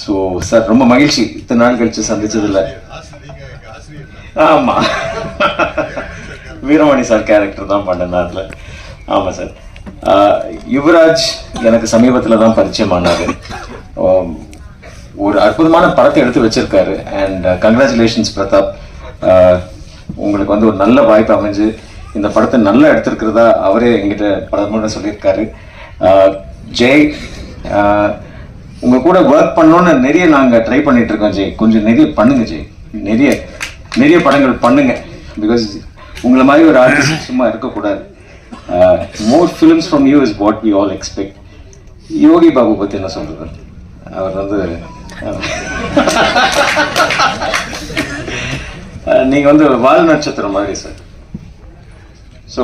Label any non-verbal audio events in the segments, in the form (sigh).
So sir ரொம்ப மகிழ்ச்சி. இத்தனை நாள் கழிச்சு சந்திச்சதில்ல. ஆமா. வீரமணி சார் கேரக்டர் தான் பண்ணேன் அதில். ஆமாம் சார். யுவராஜ் எனக்கு சமீபத்தில் தான் பரிச்சயம் ஒரு அற்புதமான படத்தை எடுத்து வச்சிருக்காரு. And congratulations uh, Prathap. உங்களுக்கு வந்து ஒரு நல்ல வாய்ப்பு அமைஞ்சு இந்த படத்தை நல்லா எடுத்திருக்கிறதா அவரே எங்கிட்ட பல சொல்லியிருக்காரு. ஜெய் உங்கள் உங்க கூட ஒர்க் பண்ணணும்னு நிறைய நாங்க ட்ரை பண்ணிட்டு இருக்கோம் ஜெய். கொஞ்சம் நிறைய பண்ணுங்க ஜெய். நிறைய நிறைய படங்கள் பண்ணுங்க. பிகாஸ் உங்களை மாதிரி ஒரு ஆர்டிஸ்ட் சும்மா இருக்கக்கூடாது. More films from you is what we all expect Yogi Babu பத்தி என்ன சொல்றது? அவர் வந்து நீங்கள் uh, (laughs) uh, நீங்க வந்து வால் நட்சத்திரம் மாதிரி sir so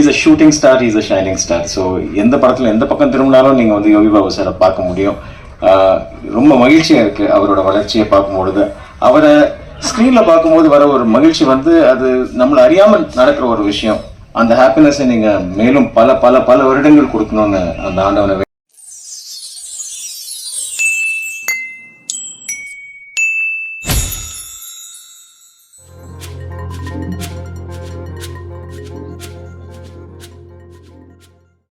is a shooting star is a shining star so எந்த படத்தில் எந்த பக்கம் திரும்பினாலும் நீங்கள் வந்து யோகி பாபு சாரை பார்க்க முடியும். ரொம்ப மகிழ்ச்சியாக இருக்கு அவரோட வளர்ச்சியை பார்க்கும்பொழுது. அவரை ஸ்க்ரீனில் பார்க்கும்போது வர ஒரு மகிழ்ச்சி வந்து அது நம்மளை அறியாமல் நடக்கிற ஒரு விஷயம். அந்த ஹாப்பினஸை நீங்கள் மேலும் பல பல பல வருடங்கள் கொடுக்கணும்னு அந்த ஆண்டவனை